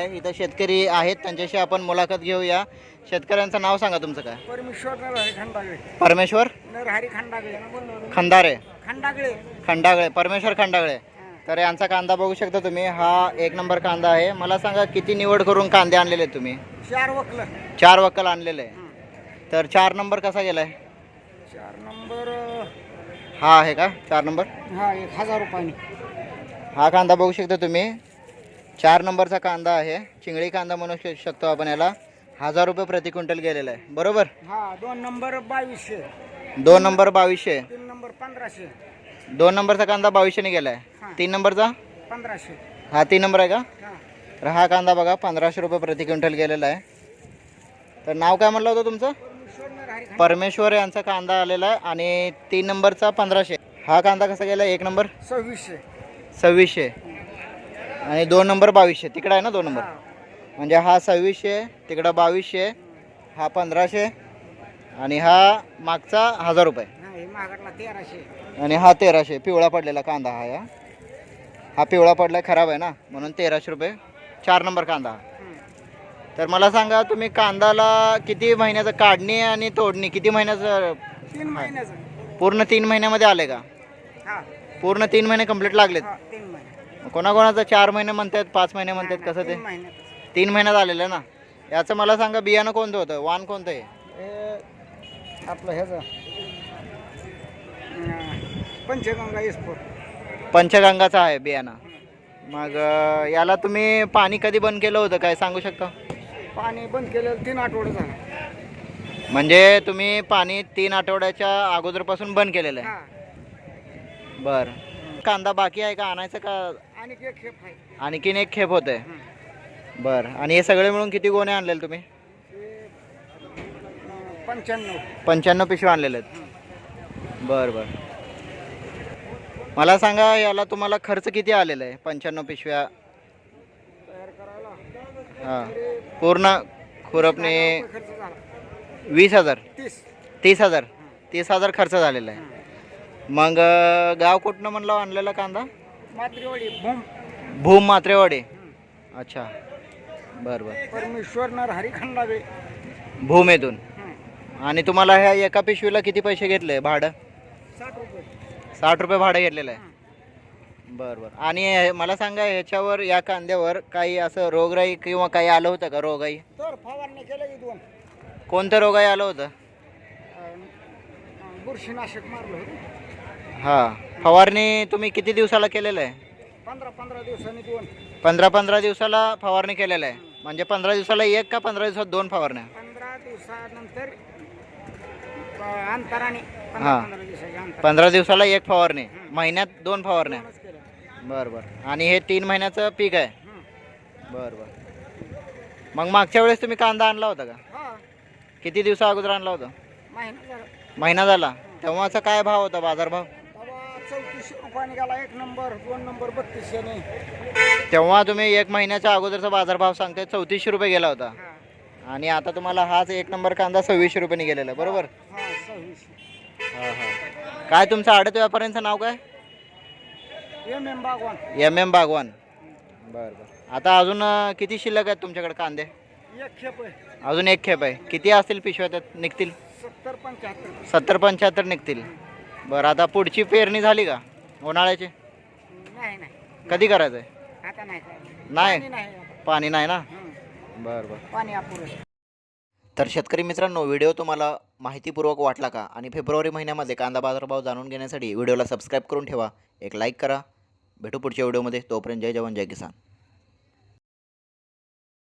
इथं शेतकरी आहेत. त्यांच्याशी आपण मुलाखत घेऊया. शेतकऱ्यांचं नाव सांगा तुमचं काय? परमेश्वर नरहरी खंडागळे. परमेश्वर? नरहरी खंडागळे. खंडागळे. खंडागळे. परमेश्वर खंडागळे. तर यांचा कांदा बघू शकता तुम्ही. हा एक नंबर कांदा आहे. मला सांगा किती निवड करून कांदे आणलेले आहेत तुम्ही? चार वकलं. चार वक्कल आणलेले आहे. तर चार नंबर कसा गेलाय? चार नंबर हा आहे का? चार नंबर? हा एक हजार रुपयाने. हा कांदा बघू शकता तुम्ही. चार नंबरचा कांदा आहे. चिंगळी कांदा म्हणू श- शकतो आपण याला. हजार रुपये प्रति क्विंटल गेलेला आहे. बरोबर? हा दोन नंबर बावीसशे. दोन नंबर बावीसशे. तीन नंबर पंधराशे. दोन नंबरचा कांदा बावीसशेने गेला आहे. तीन नंबरचा? पंधराशे. हा तीन नंबर आहे का? हा. तर हा कांदा बघा पंधराशे रुपये प्रति क्विंटल गेलेला आहे. तर नाव काय म्हणलं होतं तुमचं? परमेश्वर यांचा कांदा आलेला आहे आणि तीन नंबरचा पंधराशे. हा कांदा कसा गेला? एक नंबर? सव्वीसशे. सव्वीसशे. आणि दोन नंबर बावीसशे. तिकडं आहे ना दोन नंबर? म्हणजे हा सव्वीसशे तिकडं बावीसशे हा पंधराशे आणि हा मागचा हजार रुपये. आणि हा तेराशे. पिवळा पडलेला कांदा हा या. हा पिवळा पडला खराब आहे ना? म्हणून तेराशे रुपये. चार नंबर कांदा हा. तर मला सांगा तुम्ही कांदाला किती महिन्याचं काढणी आणि तोडणी किती महिन्याचं? तीन महिन्याचं. पूर्ण तीन महिन्यामध्ये आले का? पूर्ण तीन महिने कंप्लीट लागलेत? कोणाकोणाचं चार महिने म्हणतात पाच महिने म्हणतात कसं ते? तीन महिन्यात आलेलं आहे ना? याचं मला सांगा बियाणं कोणतं होतं? वाण कोणतं आहे? हे आपलं ह्याचं. पंचगंगा इस्पोर पंचगंगाचं आहे बियाणं. मग याला तुम्ही पाणी कधी बंद केलं होतं? काय सांगू शकता? पाणी बंद केलेलं तीन आठवडे झालं. म्हणजे तुम्ही पाणी तीन आठवड्याच्या अगोदरपासून बंद केलेलं आहे? बरं. कांदा बाकी आहे का? आणायचं का? एक खेप आहे. आणखीन एक खेप होत आहे हं. बरं आणि हे सगळे मिळून किती गोणे आणलेले तुम्ही? ते, पंच्याण्णव. पंच्याण्णव पिशव्या आणलेले आहेत. बरं बरं. मला सांगा याला तुम्हाला खर्च किती आलेला आहे पंच्याण्णव पिशव्या? तयार करायला. हां. पूर्ण खुरपणे रुपये खर्च झाला वीस हजार. तीस. तीस हजार. तीस हजार खर्च झालेला आहे. मग अं, गाव कुठनं म्हणलं आणलेला कांदा? मात्रेवाडी भूम. भूम मात्रेवाडी अच्छा. बरं बरं. परमेश्वर नरहरी खंडावे. भूम येथून हं. आणि तुम्हाला ह्या एका पिशवीला किती पैसे घेतले भाडं? साठ रुपये. साठ रुपये भाडं घेतलेलं आहे. बरं बरं. आणि हे- मला सांगा ह्याच्यावर या कांद्यावर काही असं रोगराई किंवा काही आलं होतं का रोगाई तर फवारणी केलं की दोन. कोणतं रोगाई आलं होतं? अं, अं, बुरशीनाशक मारलं होतं. हां. फवारणी तुम्ही किती दिवसाला केलेलं आहे? पंधरा पंधरा दिवसांनी दोन. पंधरा पंधरा दिवसाला फवारणी केलेलं आहे. म्हणजे पंधरा दिवसाला एक का पंधरा दिवसात दोन फवारण्या? पंधरा दिवसानंतर अं, अंतराने हा. पंधरा पंधरा दिवसाच्या अंतर पंधरा दिवसाला एक फवारणी. महिन्यात दोन फवारण्या. केलं बरं बरं. आणि हे तीन महिन्याचं पीक आहे? हं. बरं बरं. मग मागच्या वेळेस तुम्ही कांदा आणला होता का? हा. किती दिवसा अगोदर आणला होता? महिना झाला. महिना झाला. तेव्हाचा काय भाव होता? बाजारभाव? चौतीसशे गेला एक नंबर दोन नंबर बत्तीसशेने तेव्हा तुम्ही एक महिन्याच्या अगोदरचा बाजारभाव सांगताय चौतीसशे रुपये गेला होता. हा. आणि आता तुम्हाला हाच एक नंबर कांदा सव्वीसशे रुपयाने गेलेला बरोबर? हा सव्वीसशे. हां हां. काय तुमचं आडत व्यापाऱ्यांचं नाव काय? M M Bagwan. M M Bagwan. बरं बरं. आता अजून अं, किती शिल्लक आहेत तुमच्याकडे कांदे? एक खेप आहे. अजून एक खेप आहे. किती असतील पिशव्या त्यात? निघतील? सत्तर पंच्याहत्तर. सत्तर पंच्याहत्तर निघतील. बरं आता पुढची पेरणी झाली का? उन्हाळ्याची? नाही नाही. कधी करायचं आहे आता नाही काय नाही? पाणी नाही आता. पाणी नाही ना? हं. बरं बरं. पाणी अपुरं तर शेतकरी मित्रांनो व्हिडिओ तुम्हाला माहितीपूर्वक वाटला का? आणि फेब्रुवारी महिन्यामध्ये कांदा बाजारभाव जाणून घेण्यासाठी व्हिडिओला सबस्क्राईब करून ठेवा. एक लाईक करा. भेटू पुढच्या व्हिडिओमध्ये. तोपर्यंत जय जवान जय किसान.